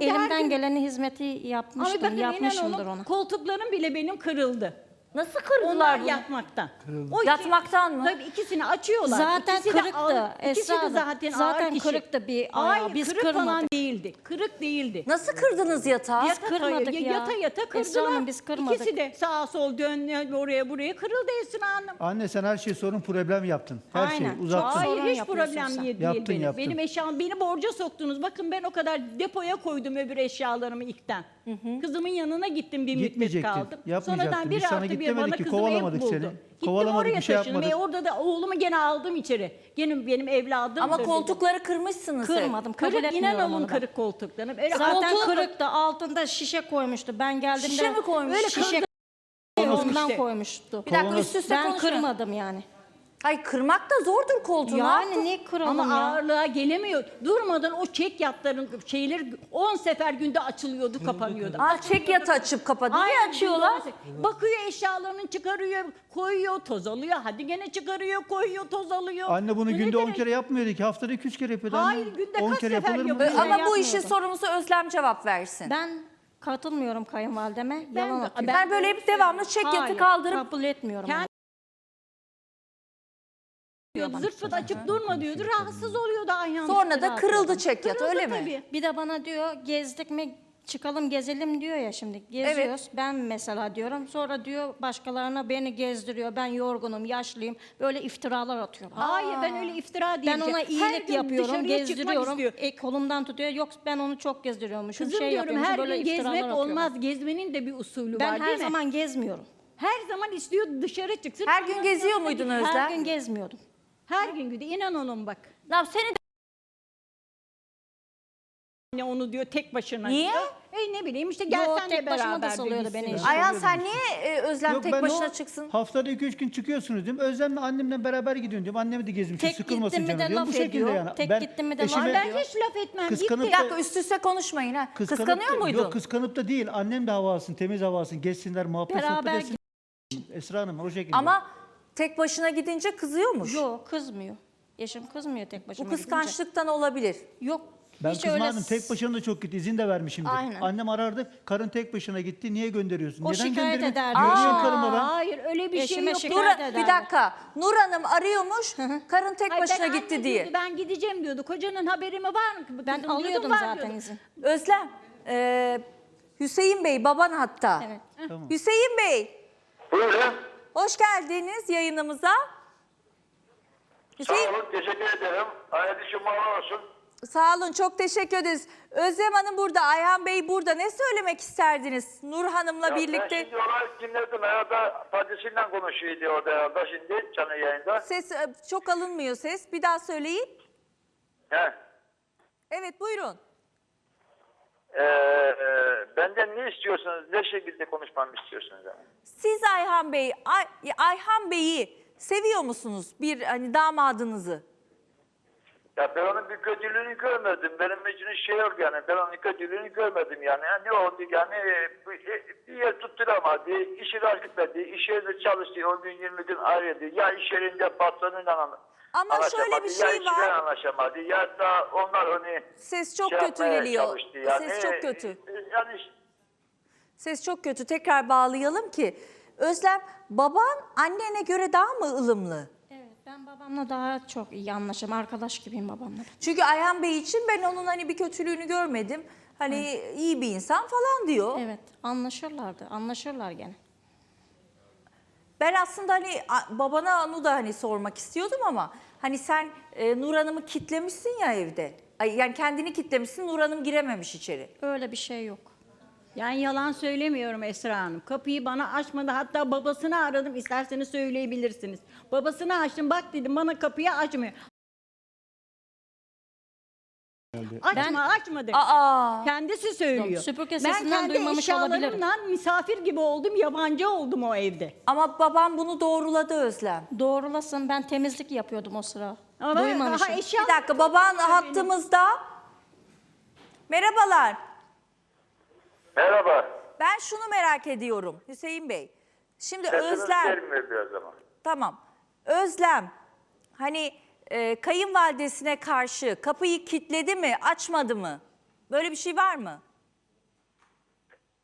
Elimden geleni hizmeti Ama yapmıştım, bakın inan yapmışımdır onu. koltuklarım bile benim kırıldı. Nasıl kırdılar Onlar bunu? yatmaktan. O iki- Yatmaktan mı? Tabii ikisini açıyorlar. Zaten İkisi de kırıktı, ağır- ikisi de Hanım. zaten, Zaten ağır kişi. kırıktı bir ayağı, Hayır, biz kırık falan kırmadık. değildi. Kırık değildi. Nasıl kırdınız yatağı? Biz kırmadık ya- ya. Yata yata Esra kırdılar. Hanım, biz kırmadık. İkisi de sağa sol dön oraya buraya kırıldı Esra Hanım. Anne sen her şeyi sorun problem yaptın. Her Aynen, şeyi uzattın. Sorun Hayır hiç yapıyorsun problem sen. değil Yaptın, benim. yaptın. Benim eşyam beni borca soktunuz. Bakın ben o kadar depoya koydum öbür eşyalarımı ilkten. Kızımın yanına gittim bir müddet Gitmeyecektin, kaldım. yapmayacaktın. Sonradan bir Biz sana git bir bana ki, kızımı ev kovalamadık buldu. seni. Gittim Kovalamadık, oraya bir şey taşındım. E yapmadık. orada da oğlumu gene aldım içeri. Gene benim evladım. Ama koltukları kırmışsınız hep. Kırmadım, kabul Kırık etmiyorum inan onu olun ben. kırık koltuklarını. Öyle Zaten Koltuğu- kırıktı, altında şişe koymuştu. Ben geldiğimde Şişe mi koymuş? Öyle şişe ondan işte. koymuştu. Bir dakika üst üste Ben konuşmayın. kırmadım yani. Hayır kırmak da zordur koltuğu. Yani ne kıralım Ama ya? ağırlığa gelemiyor. Durmadan o çek yatların şeyleri 10 sefer günde açılıyordu, kapanıyordu. Aa, çek yatağı açıp kapat. Niye Aynen, açıyorlar? Bakıyor eşyalarını çıkarıyor, koyuyor, toz alıyor. Hadi gene çıkarıyor, koyuyor, toz alıyor. Anne bunu Bu ne günde 10 demek? kere yapmıyordu ki. Haftada 2-3 kere yapıyordu anne. Hayır, günde 10 kaç kere sefer yapılır mı? yapıyor? Ee, Ama bu yapmıyordum. işin sorumlusu Özlem cevap versin. Ben katılmıyorum kayınvalideme. Ben Yalan de- atıyor. Ben böyle hep devamlı çek yatı Hayır, kaldırıp kabul etmiyorum. Kendi- onu. Diyordu. Zırt pırt açıp durma diyordu. Rahatsız oluyordu Ayhan. Sonra da kırıldı çek Kırıldı öyle mi? tabii. Bir de bana diyor gezdik mi çıkalım gezelim diyor ya şimdi. Geziyoruz. Ben mesela diyorum. Sonra diyor başkalarına beni gezdiriyor. Ben yorgunum, yaşlıyım. Böyle iftiralar atıyor. bana. Hayır ben öyle iftira değilim. Ben ona Her iyilik gün yapıyorum, gezdiriyorum. E, kolumdan tutuyor. Yok ben onu çok gezdiriyormuşum. Kızım şey diyorum yapıyormuşum. her böyle gün iftiralar gezmek atıyor olmaz. Gezmenin de bir usulü Ben var her değil mi? zaman gezmiyorum. Her zaman istiyor dışarı çıksın. her gün geziyor muydun Özlem? Her gün gezmiyordum. Her gün gidiyor. İnan olun bak. Ya seni de Ne onu diyor tek başına Niye? diyor. E ne bileyim işte Yo, gelsen tek de başına da beraber salıyordu gitsin. beni. Ayhan sen niye e, Özlem Yok, tek ben başına o çıksın? Haftada 2-3 gün çıkıyorsunuz diyorum. Özlemle annemle beraber gidiyorum diyorum. Annemi de gezmişim Tek sıkılmasın gittim mi canım diyorum. laf Bu şekilde ediyor. yani. Tek ben gittim mi de laf eşime- Ben ediyor. hiç laf etmem. Kıskanıp Gitti. Dakika üst üste konuşmayın ha. Kıskanıp Kıskanıyor da- muydun? Yok kıskanıp da değil. Annem de hava alsın, temiz hava alsın. Geçsinler, muhabbet Beraber sohbet etsin. Esra Hanım o şekilde. Ama tek başına gidince kızıyormuş. Yok kızmıyor. Eşim kızmıyor tek başıma Bu gidince. kıskançlıktan olabilir. Yok. ben hiç kızmadım. öyle Tek başına da çok gitti. İzin de vermişimdir. Aynen. Annem arardı. Karın tek başına gitti. Niye gönderiyorsun? O Neden şikayet göndereyim? ederdi. Görüyorum Aa. karıma ben. Hayır öyle bir şey Eşime yok. şikayet Nur, bir dakika. Nur Hanım arıyormuş. Karın tek Hayır, başına ben gitti anne diye. diyordu, Ben gideceğim diyordu. Kocanın haberi mi var mı? Ben Kızım diyordum, alıyordum var zaten diyordu. izin. Özlem, e, Hüseyin Bey baban hatta. Evet. Tamam. Hüseyin Bey, Buyurun. Hoş geldiniz yayınımıza. Sağ Hüseyin, olun. Teşekkür ederim. Hayırlı cumalar olsun. sağ olun, çok teşekkür ederiz. Özlem Hanım burada, Ayhan Bey burada. Ne söylemek isterdiniz Nur Hanım'la Ya birlikte? Ben şimdi olay dinledim. Herhalde bacısıyla konuşuyordu orada herhalde şimdi canlı yayında. Ses e, çok alınmıyor ses. Bir daha söyleyin. He. Evet buyurun. Ee, e, benden ne istiyorsunuz? Ne şekilde konuşmamı istiyorsunuz? Yani? Siz Ayhan Bey, Ay, Ayhan Bey'i seviyor musunuz? Bir hani damadınızı. Ya ben onun bir kötülüğünü görmedim. Benim için şey yok yani. Ben onun kötülüğünü görmedim yani. yani ne oldu yani e, bir- e, yer tutturamadı. işi rast gitmedi. İş yerinde çalıştı. 10 gün 20 gün ayrıldı. Ya iş yerinde patronuyla an- Ama şöyle bir şey ya var. anlaşamadı. Ya da onlar onu Ses çok şey kötü geliyor. yani. Ses çok kötü. E, Yani Ses çok kötü. Tekrar bağlayalım ki. Özlem, baban annene göre daha mı ılımlı? Ben babamla daha çok iyi anlaşırım. Arkadaş gibiyim babamla. Çünkü Ayhan Bey için ben onun hani bir kötülüğünü görmedim. Hani iyi bir insan falan diyor. Evet anlaşırlardı. Anlaşırlar gene. Ben aslında hani a- babana onu da hani sormak istiyordum ama hani sen e, Nur Hanım'ı kitlemişsin ya evde. Ay, yani kendini kitlemişsin Nur Hanım girememiş içeri. Öyle bir şey yok. Yani yalan söylemiyorum Esra Hanım. Kapıyı bana açmadı. Hatta babasını aradım. İsterseniz söyleyebilirsiniz. Babasını açtım. Bak dedim bana kapıyı açmıyor. Açma açma dedim. Aa. Kendisi söylüyor. Süpürge ben sesinden kendi duymamış olabilirim. eşyalarımla misafir gibi oldum. Yabancı oldum o evde. Ama babam bunu doğruladı Özlem. Doğrulasın ben temizlik yapıyordum o sıra. Ama ben- Duymamışım. aha, eşya- Bir dakika baban hattımızda. Merhabalar. Merhaba. Ben şunu merak ediyorum Hüseyin Bey. Şimdi Sesiniz Özlem, gelmiyor biraz ama. tamam. Özlem, hani e, kayınvalidesine karşı kapıyı kilitledi mi, açmadı mı? Böyle bir şey var mı?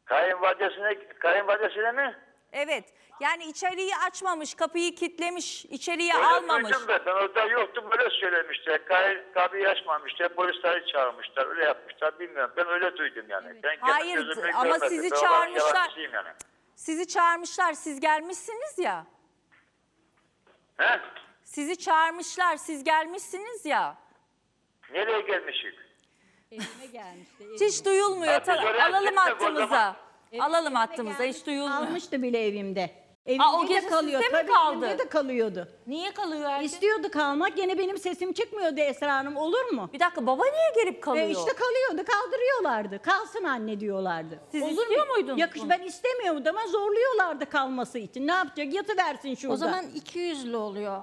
Kayınvalidesine, kayınvalidesine mi? Evet. Yani içeriği açmamış, kapıyı kitlemiş, içeriği Öyle almamış. duydum ben. Ben orada yoktum böyle söylemişler. Kay, kapıyı açmamışlar. Polisleri çağırmışlar. Öyle yapmışlar. Bilmiyorum. Ben öyle duydum yani. Ben kendi Hayır, gözümle ama görmedim. sizi Ben çağırmışlar. Yani. Sizi çağırmışlar, siz gelmişsiniz ya. He? Sizi çağırmışlar, siz gelmişsiniz ya. Nereye gelmişik? Evime gelmişti. Hiç duyulmuyor. Ta- alalım gitmek o hattımıza. zaman. Alalım hattımıza, hiç duyulmuyor. Almıştı bile evimde. Evimde Aa, o de gece kalıyor. sizde mi Tabii kaldı? evimde de kalıyordu. Niye kalıyor herkes? İstiyordu kalmak. Gene benim sesim çıkmıyordu Esra Hanım. Olur mu? Bir dakika baba niye gelip kalıyor? E işte kalıyordu, kaldırıyorlardı. Kalsın anne diyorlardı. Siz Olur istiyor mu? muydunuz Yakış bunu? ben istemiyordum ama zorluyorlardı kalması için. Ne yapacak? Yatıversin şurada. O zaman iki yüzlü oluyor.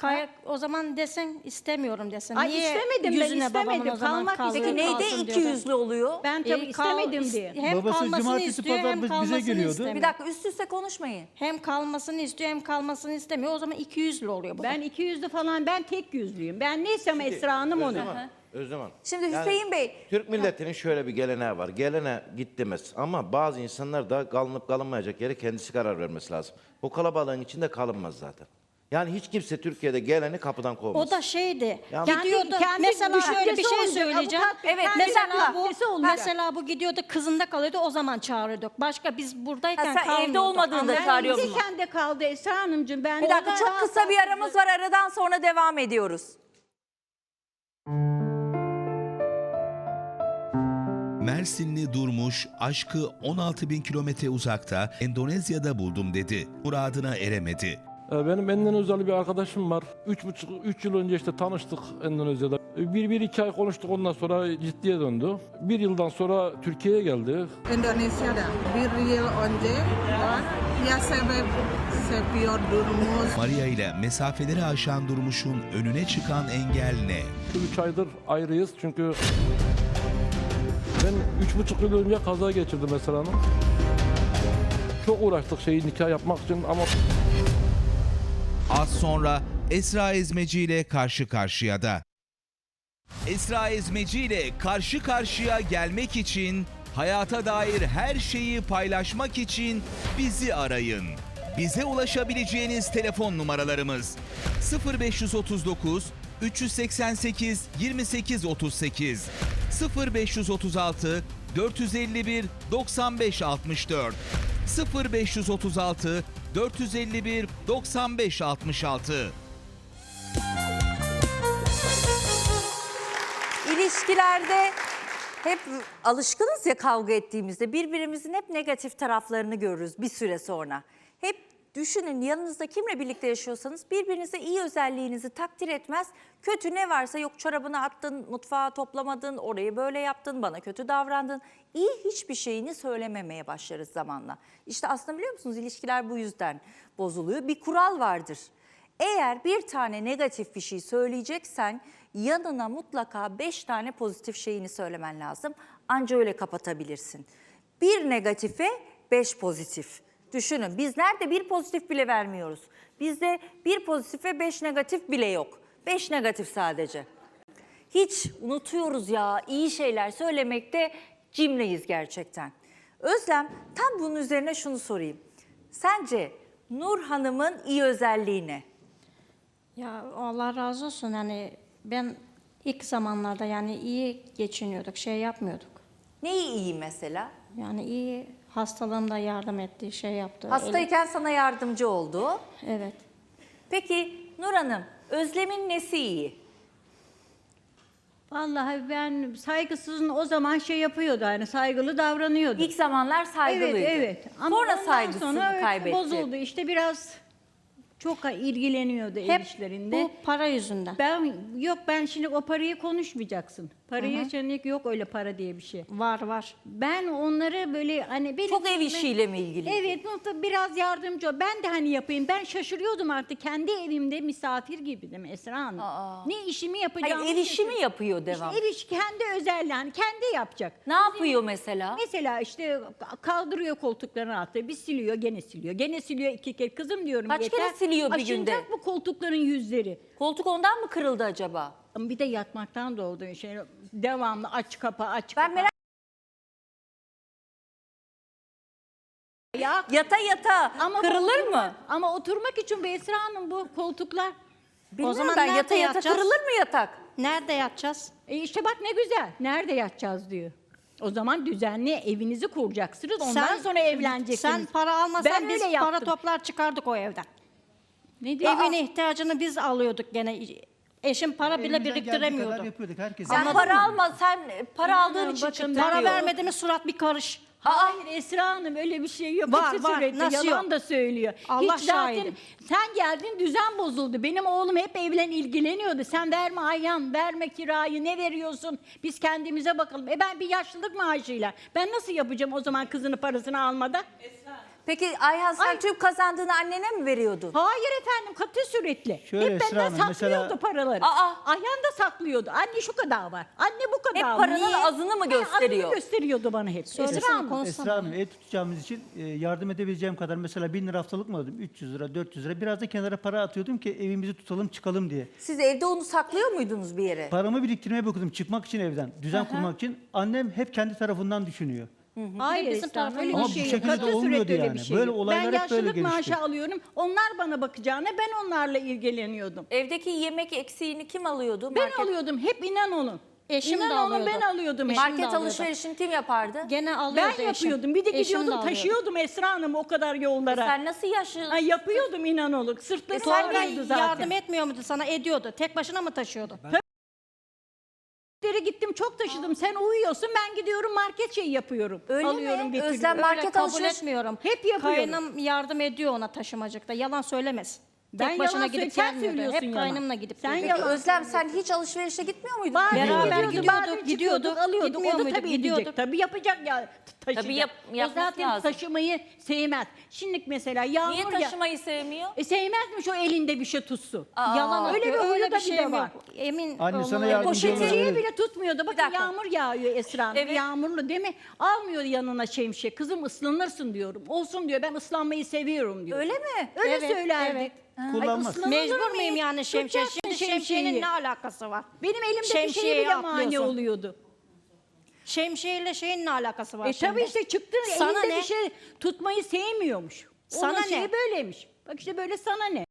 Kay- o zaman desen istemiyorum desen. Ay Niye istemedim ben, yüzüne babamın istemedim. o zaman Kalmak kaldırıp Peki neyde kalsın iki diyordun? yüzlü oluyor? ben tabii E, kal- istemedim is- diye. Hem Babası kalmasını cumartesi, istiyor pazar hem bize kalmasını geliyordu. istemiyor. Bir dakika üst üste konuşmayın. Hem kalmasını istiyor hem kalmasını istemiyor. O zaman iki yüzlü oluyor baba. Ben iki yüzlü falan, ben tek yüzlüyüm. Ben neysem Esra Hanım onu. Özlem Hanım, Özlem Hanım. Şimdi Hüseyin Bey, Türk milletinin şöyle bir geleneği var. Gelene git demez. Ama bazı insanlar da kalınıp kalınmayacak yere kendisi karar vermesi lazım. Bu kalabalığın içinde kalınmaz zaten. Yani hiç kimse Türkiye'de geleni kapıdan kovmaz. O da şeydi. Ya- gidiyordu. Kendi- mesela şöyle bir şey söyleyeceğim. Evet, mesela bu mesela bu gidiyordu kızında kalıyordu. O zaman çağırıyorduk. Başka biz buradayken Ha, sen evde olmadığında Ama- çağırıyor Ben kendi kaldı Esra Hanımcığım. Ben bir dakika çok kısa bir aramız var. Aradan sonra devam ediyoruz. Mersinli Durmuş, aşkı 16 bin kilometre uzakta Endonezya'da buldum dedi. Muradına eremedi. Ee, Benim Endonezyalı bir arkadaşım var. Üç buçuk, üç yıl önce işte tanıştık Endonezya'da. Bir, bir iki ay konuştuk ondan sonra ciddiye döndü. Bir yıldan sonra Türkiye'ye geldi. Indonesia'da bir yıl önce var. Ya sebep sepiyor durmuş. Maria ile mesafeleri aşan Durmuş'un önüne çıkan engel ne? Üç aydır ayrıyız çünkü ben üç buçuk yıl önce kaza geçirdim mesela hanım. Çok uğraştık şeyi nikah yapmak için ama Az sonra Esra Ezmeci ile karşı karşıyada. Esra Ezmeci ile karşı karşıya gelmek için, hayata dair her şeyi paylaşmak için bizi arayın. Bize ulaşabileceğiniz telefon numaralarımız 0539 388 28 38 0536 451 95 64 0536 451 95 66 İlişkilerde hep alışkınız ya kavga ettiğimizde birbirimizin hep negatif taraflarını görürüz bir süre sonra. Düşünün yanınızda kimle birlikte yaşıyorsanız birbirinize iyi özelliğinizi takdir etmez. Kötü ne varsa yok çorabını attın, mutfağı toplamadın, orayı böyle yaptın, bana kötü davrandın. İyi hiçbir şeyini söylememeye başlarız zamanla. İşte aslında biliyor musunuz ilişkiler bu yüzden bozuluyor. Bir kural vardır. Eğer bir tane negatif bir şey söyleyeceksen yanına mutlaka beş tane pozitif şeyini söylemen lazım. Anca öyle kapatabilirsin. Bir negatife beş pozitif. Düşünün biz nerede bir pozitif bile vermiyoruz. Bizde bir pozitif ve beş negatif bile yok. Beş negatif sadece. Hiç unutuyoruz ya iyi şeyler söylemekte cimriyiz gerçekten. Özlem tam bunun üzerine şunu sorayım. Sence Nur Hanım'ın iyi özelliği ne? Ya Allah razı olsun yani ben ilk zamanlarda yani iyi geçiniyorduk, şey yapmıyorduk. Neyi iyi mesela? Yani iyi hastalığımda yardım etti, şey yaptı. Hastayken sana yardımcı oldu. Evet. Peki Nur Hanım, Özlem'in nesi iyi? Vallahi ben saygısızın o zaman şey yapıyordu hani saygılı davranıyordu. İlk zamanlar saygılıydı. Evet evet. Sonra ondan saygısını sonra evet, kaybetti. Bozuldu işte biraz çok ilgileniyordu ev Hep işlerinde. bu para yüzünden. Ben yok ben şimdi o parayı konuşmayacaksın. Parayı şimdi yok öyle para diye bir şey. Var var. Ben onları böyle hani benim Çok ev işiyle mi ilgili? Evet bu- biraz yardımcı ol. Ben de hani yapayım. Ben şaşırıyordum artık kendi evimde misafir gibiydim Esra Hanım. Aa. Ne işimi Hayır, yapacağımı ev işi mi yapıyor devam? Ev işi kendi özelliği hani kendi yapacak. Ne yapıyor mesela? Mesela işte kaldırıyor koltukların altı, bir siliyor, gene siliyor, gene siliyor iki kere. Kızım diyorum Kaç yeter. kere siliyor bir Aşınacak günde? bu koltukların yüzleri. Koltuk ondan mı kırıldı acaba? Bir de yatmaktan da olduğu şey. Devamlı aç kapa aç Ben kapa. merak Ya Yata yata Ama kırılır mı? Ama oturmak için Beysra Hanım bu koltuklar. Bilmiyorum zaman ben nerede yata yata yatacağız? kırılır mı yatak? Nerede yatacağız? E işte bak ne güzel. Nerede yatacağız diyor. O zaman düzenli evinizi kuracaksınız. Ondan sonra evleneceksiniz. Sen para almasan Ben biz öyle para yaptım. toplar çıkardık o evden. Ne diyor? Evin ihtiyacını biz alıyorduk gene. Eşim para bile Elimizden geldiği kadar biriktiremiyordu. yapıyorduk herkes. Sen Anladın para alma, sen para aldığın için çıktın Para diyor. vermedi mi surat bir karış. Hayır Esra Hanım öyle bir şey yok. Var, Hepsi var. sürekli Nasıl yalan yok? da söylüyor. Allah Hiç zaten şahidim. sen geldin düzen bozuldu. Benim oğlum hep evlen ilgileniyordu. Sen verme Ayhan, verme kirayı, ne veriyorsun? Biz kendimize bakalım. E ben bir yaşlılık maaşıyla. Ben nasıl yapacağım o zaman kızını parasını almadan? Peki Ayhan sen Ay. tüm kazandığını annene mi veriyordun? Hayır efendim katı sürekli. Şöyle Hep Esra benden Hanım, saklıyordu mesela- paraları. Aa. Ayhan da saklıyordu. Anne şu kadar var. Anne bu kadar Hep var. paranın Niye? azını mı gösteriyor? Azını gösteriyordu bana hep. Esra Hanım. Esra Hanım ev tutacağımız için e, yardım edebileceğim kadar mesela 1000 lira haftalık mı alıyordum? 300 lira, 400 lira. Biraz da kenara para atıyordum ki evimizi tutalım çıkalım diye. Siz evde onu saklıyor muydunuz bir yere? Paramı biriktirmeye bakıyordum çıkmak için evden. Düzen kurmak için. Annem hep kendi tarafından düşünüyor. Hayır bizim Esra Hanım, öyle bir Ama bu şey yok. şekilde de Katı olmuyordu öyle yani. bir şey Böyle yok. olaylar ben hep böyle yaşlılık gelişti. maaşı alıyorum. Onlar bana bakacağına ben onlarla ilgileniyordum. Evdeki yemek eksiğini kim alıyordu? Ben Market, alıyordum. Hep inan olun. Eşim de inan olun alıyordu. ben alıyordum. Eşim hep. de market alıyordu. alışverişini kim yapardı? Gene alıyordu Ben eşim. yapıyordum. Bir de Eşim gidiyordum alıyordu. taşıyordum Esra Hanım o kadar yollara. Sen nasıl yaşlı? Ay, yapıyordum inan olun. Sırtları Sonra ağrıyordu zaten. yardım etmiyor muydu sana? Ediyordu. Tek başına mı taşıyordu? Gittim çok taşıdım. Sen uyuyorsun ben gidiyorum market şeyi yapıyorum. Öyle mi? Alıyorum getiriyorum. Özlem market kabul alışveriş- etmiyorum. Hep yapıyorum. Kaynım yardım ediyor ona taşımacıkta. Yalan söylemesin. Ben Tek başına yalan gidip söyle- sen gelmiyordu. söylüyorsun Hep yalan. kaynımla gidip Sen geliyordu. Peki yalan Özlem sen hiç alışverişe gitmiyor muydun? Bazen Beraber gidiyordu, gidiyorduk, bazen gidiyorduk, çıkıyorduk, alıyorduk. O gitmiyor da muyduk? tabii Gidiyorduk. gidecek. Tabii yapacak ya. Taşıyacak. Tabii yap- o yapması zaten lazım. taşımayı sevmez. Şimdi mesela yağmur Niye ya- taşımayı sevmiyor? E sevmezmiş o elinde bir şey tutsun. Yalan Öyle atıyor. bir Öyle huyu da bir şey de yok. var. Emin Anne, sana yardımcı şey yok. Poşetiye bile tutmuyordu. Bakın dakika. yağmur yağıyor Esra Hanım. Evet. Yağmurlu değil mi? Almıyor yanına şemsiye. Kızım ıslanırsın diyorum. Olsun diyor. Ben ıslanmayı seviyorum diyor. Öyle mi? Öyle Evet, söylerdi. evet. Ay, Kullanmaz. ıslanılır Mecbur muyum yani şemsiye? Tutacaksın Şimdi şemsiyeyi. şemsiyenin ne alakası var? Benim elimdeki şey bile mani atlıyorsun. oluyordu. Şemsiyeyle şeyin ne alakası var E şimdi? tabii işte çıktı Sana elinde ne? bir şey tutmayı sevmiyormuş. Sana Onun ne? şeyi böyleymiş. Bak işte böyle sana ne?